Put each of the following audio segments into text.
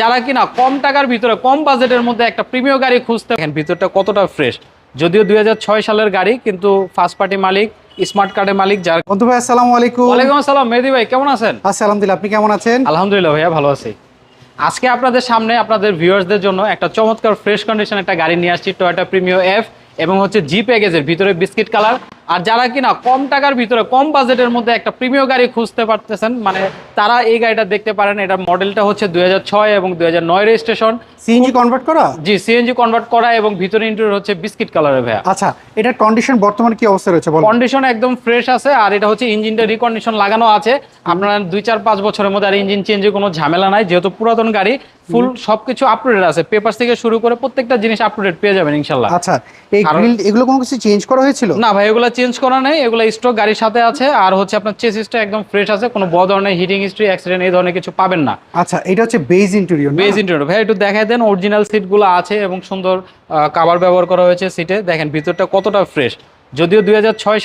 যারা কিনা কম টাকার ভিতরে কম বাজেটের মধ্যে একটা প্রিমিয় গাড়ি খুঁজতে ভিতরটা কতটা ফ্রেশ যদিও দুই সালের গাড়ি কিন্তু ফার্স্ট পার্টি মালিক স্মার্ট কার্ডের মালিক যার বন্ধু ভাই আসসালামু আলাইকুম। ওয়ালাইকুম আসসালাম মেহেদি ভাই কেমন আছেন? আচ্ছা আলহামদুলিল্লাহ আপনি কেমন আছেন? আলহামদুলিল্লাহ ভাইয়া ভালো আছি। আজকে আপনাদের সামনে আপনাদের ভিউয়ার্সদের জন্য একটা চমৎকার ফ্রেশ কন্ডিশন একটা গাড়ি নিয়ে আসছি টয়োটা প্রিমিও এফ এবং হচ্ছে জি প্যাকেজের ভিতরে বিস্কিট কালার আর যারা কিনা কম টাকার ভিতরে কম বাজেটের মধ্যে একটা প্রিমিয় গাড়ি খুঁজতে পারতেছেন মানে তারা এই গাড়িটা দেখতে পারেন এটা মডেলটা হচ্ছে দুই হাজার ছয় এবং দুই রেজিস্ট্রেশন সিএনজি কনভার্ট করা? জি সিএনজি কনভার্ট করা এবং ভিতরে ইন্টেরিয়র হচ্ছে বিস্কিট কালারের ভাইয়া। আচ্ছা এটার কন্ডিশন বর্তমানে কি অবস্থা রয়েছে কন্ডিশন একদম ফ্রেশ আছে আর এটা হচ্ছে ইঞ্জিনটা রিকন্ডিশন লাগানো আছে। আপনার দুই চার পাঁচ বছরের মধ্যে আর ইঞ্জিন চেঞ্জে কোনো ঝামেলা নাই। যেহেতু পুরাতন গাড়ি ফুল সবকিছু আপডেট আছে। পেপার থেকে শুরু করে প্রত্যেকটা জিনিস আপডেট পেয়ে যাবেন ইনশাল্লাহ। আচ্ছা এই গ্রিল এগুলো কোনো কিছু চেঞ্জ করা হয়েছিল? না ভাই এগুলো চেঞ্জ করা নেই। এগুলো স্টক গাড়ির সাথে আছে। আর হচ্ছে আপনার চেসিসটা একদম ফ্রেশ আছে কোনো বড় ধরনের হিটিং হিস্ট্রি অ্যাক্সিডেন্ট এই ধরনের কিছু পাবেন না। আচ্ছা এটা হচ্ছে বেজ ইন্টেরিয়র বেজ ইন্টেরিয়র ভাই একটু দেখাই দেন অরিজিনাল সিটগুলো আছে এবং সুন্দর কাভার ব্যবহার করা হয়েছে সিটে দেখেন ভিতরটা কতটা ফ্রেশ যদিও দুই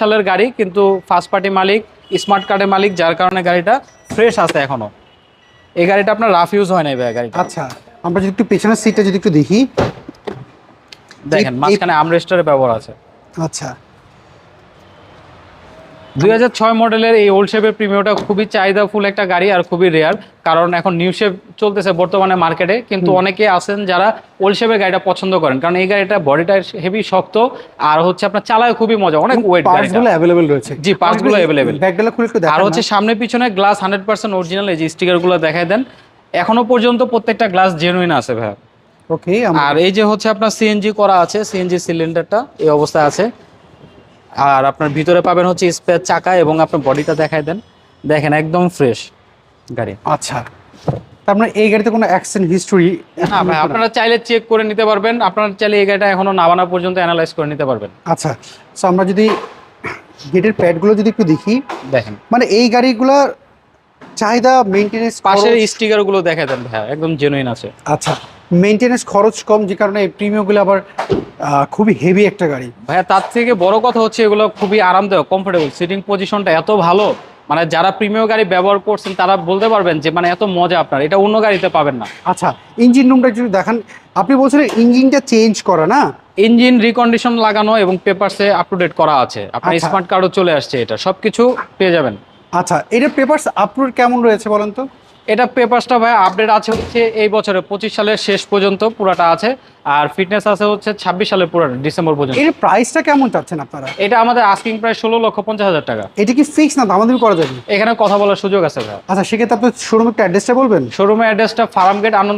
সালের গাড়ি কিন্তু ফার্স্ট পার্টি মালিক স্মার্ট কার্ডের মালিক যার কারণে গাড়িটা ফ্রেশ আছে এখনও। এই গাড়িটা আপনার রাফ ইউজ হয় না ভাই গাড়িটা। আচ্ছা আমরা যদি একটু পেছনের সিটটা যদি একটু দেখি। দেখেন মাঝখানে আমরেস্টারের ব্যবহার আছে। আচ্ছা। দুই হাজার ছয় মডেলের এই ওল্ড শেপের প্রিমিয়মটা খুবই চাহিদাফুল একটা গাড়ি আর খুবই রেয়ার কারণ এখন নিউ শেপ চলতেছে বর্তমানে মার্কেটে কিন্তু অনেকে আছেন যারা ওল্ড শেপের গাড়িটা পছন্দ করেন কারণ এই গাড়িটা বডিটা হেভি শক্ত আর হচ্ছে আপনার চালায় খুবই মজা অনেক ওয়েট রয়েছে। জি, parts গুলো available। খুলে একটু আর হচ্ছে সামনে পিছনে গ্লাস হান্ড্রেড পার্সেন্ট অরিজিনাল এই যে স্টিকারগুলো দেখাই দেন। এখনও পর্যন্ত প্রত্যেকটা গ্লাস জেনুইন আছে ভাই ওকে আর এই যে হচ্ছে আপনার সিএনজি করা আছে সিএনজি সিলিন্ডারটা এই অবস্থায় আছে। আর আপনার ভিতরে পাবেন হচ্ছে স্পেয়ার চাকা এবং আপনার বডিটা দেখাই দেন। দেখেন একদম ফ্রেশ গাড়ি। আচ্ছা। তার মানে এই গাড়িতে কোনো অ্যাক্সিডেন্ট হিস্টোরি না ভাই আপনারা চাইলে চেক করে নিতে পারবেন। আপনারা চাইলে এই গাড়িটা এখনও নামানো পর্যন্ত অ্যানালাইজ করে নিতে পারবেন। আচ্ছা। সো আমরা যদি গেটের প্যাডগুলো যদি একটু দেখি দেখেন। মানে এই গাড়িগুলোর চাহিদা মেনটেনেন্স পাশের স্টিকারগুলো দেখাই দেন ভাই একদম জেনুইন আছে। আচ্ছা। মেনটেনেন্স খরচ কম যে কারণে এই প্রিমিয়ামগুলো আবার খুবই হেভি একটা গাড়ি। ভাইয়া তার থেকে বড় কথা হচ্ছে এগুলো খুবই আরামদায়ক কমফোর্টেবল সিটিং পজিশনটা এত ভালো মানে যারা প্রিমিয়াম গাড়ি ব্যবহার করছেন তারা বলতে পারবেন যে মানে এত মজা আপনার এটা অন্য গাড়িতে পাবেন না। আচ্ছা ইঞ্জিন রুমটা যদি দেখান। আপনি বলছিলেন ইঞ্জিনটা চেঞ্জ করা না? ইঞ্জিন রিকন্ডিশন লাগানো এবং পেপারসে আপ টু ডেট করা আছে। আপনার। স্মার্ট কার্ডও চলে আসছে এটা সবকিছু পেয়ে যাবেন। আচ্ছা এটা পেপারস আপলোড কেমন রয়েছে বলেন তো? এটা পেপারসটা ভাই আপডেট আছে হচ্ছে এই বছরে পঁচিশ সালের শেষ পর্যন্ত পুরাটা আছে আর ফিটনেস আছে হচ্ছে ছাব্বিশ সালের পুরাটা ডিসেম্বর পর্যন্ত। এর প্রাইসটা কেমন চাচ্ছেন আপনারা? এটা আমাদের আস্কিং প্রায় ষোলো লক্ষ পঞ্চাশ হাজার টাকা। এটা কি ফিক্স না আমাদের করা যাবে? এখানে কথা বলার সুযোগ আছে ভাই। আচ্ছা সেক্ষেত্রে আপনার শোরুমের অ্যাড্রেসটা বলবেন? শোরুমের অ্যাড্রেসটা ফার্ম গেট আনন্দ